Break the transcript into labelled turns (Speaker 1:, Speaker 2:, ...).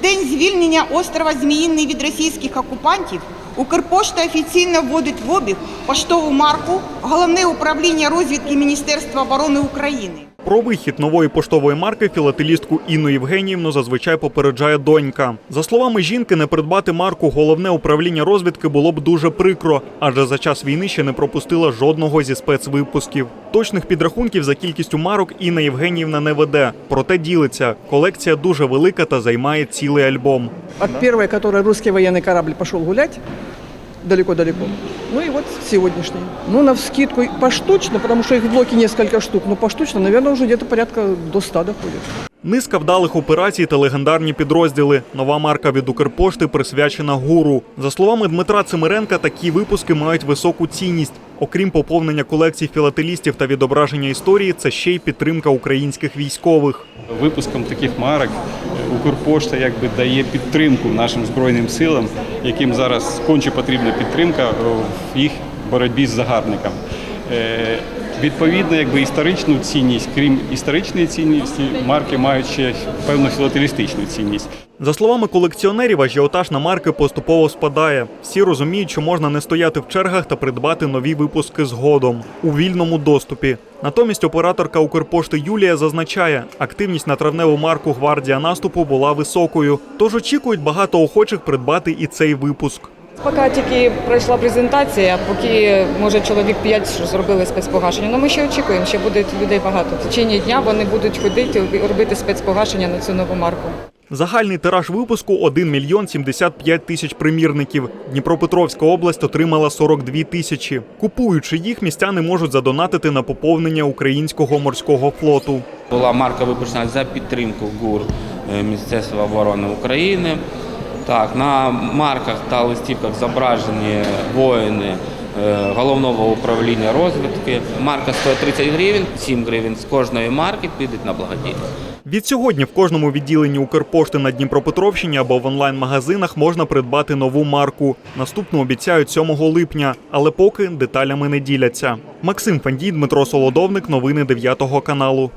Speaker 1: день звільнення острова Зміїний від російських окупантів Укрпошта офіційно вводить в обіг поштову марку Головне управління розвідки Міністерства оборони України.
Speaker 2: Про вихід нової поштової марки філателістку Інну Євгеніївну зазвичай попереджає донька. За словами жінки, не придбати марку головне управління розвідки було б дуже прикро, адже за час війни ще не пропустила жодного зі спецвипусків. Точних підрахунків за кількістю марок Інна Євгеніївна не веде. Проте ділиться. Колекція дуже велика та займає цілий альбом.
Speaker 3: От первой, которой русский военный корабль пошел гулять, далеко-далеко. Ну и вот сегодняшний. Ну, на вскидку поштучно, потому что их в блоке несколько штук, но поштучно, наверное, уже где-то порядка до 100 доходит.
Speaker 2: Низка вдалих операцій та легендарні підрозділи. Нова марка від Укрпошти присвячена гуру. За словами Дмитра Цимиренка, такі випуски мають високу цінність. Окрім поповнення колекцій філателістів та відображення історії, це ще й підтримка українських військових.
Speaker 4: Випуском таких марок Укрпошта якби дає підтримку нашим збройним силам, яким зараз конче потрібна підтримка е, в їх боротьбі з загарбником. Відповідно, якби історичну цінність, крім історичної цінності, марки мають ще певну філателістичну цінність.
Speaker 2: За словами колекціонерів, ажіотаж на марки поступово спадає. Всі розуміють, що можна не стояти в чергах та придбати нові випуски згодом у вільному доступі. Натомість операторка Укрпошти Юлія зазначає, активність на травневу марку Гвардія наступу була високою, тож очікують багато охочих придбати і цей випуск.
Speaker 5: Поки тільки пройшла презентація, поки може чоловік 5 зробили спецпогашення. Ну ми ще очікуємо, ще буде людей багато. В течение дня вони будуть ходити і робити спецпогашення на цю нову марку.
Speaker 2: Загальний тираж випуску 1 мільйон 75 тисяч примірників. Дніпропетровська область отримала 42 тисячі. Купуючи їх, містяни можуть задонатити на поповнення українського морського флоту.
Speaker 6: Була марка випущена за підтримку ГУР е, Міністерства оборони України. Так, на марках та листівках зображені воїни е, головного управління розвідки. Марка стоїть 30 гривень, 7 гривень з кожної марки підуть на благодійність.
Speaker 2: Відсьогодні в кожному відділенні Укрпошти на Дніпропетровщині або в онлайн-магазинах можна придбати нову марку. Наступну обіцяють 7 липня, але поки деталями не діляться. Максим Фандій, Дмитро Солодовник, новини 9 каналу.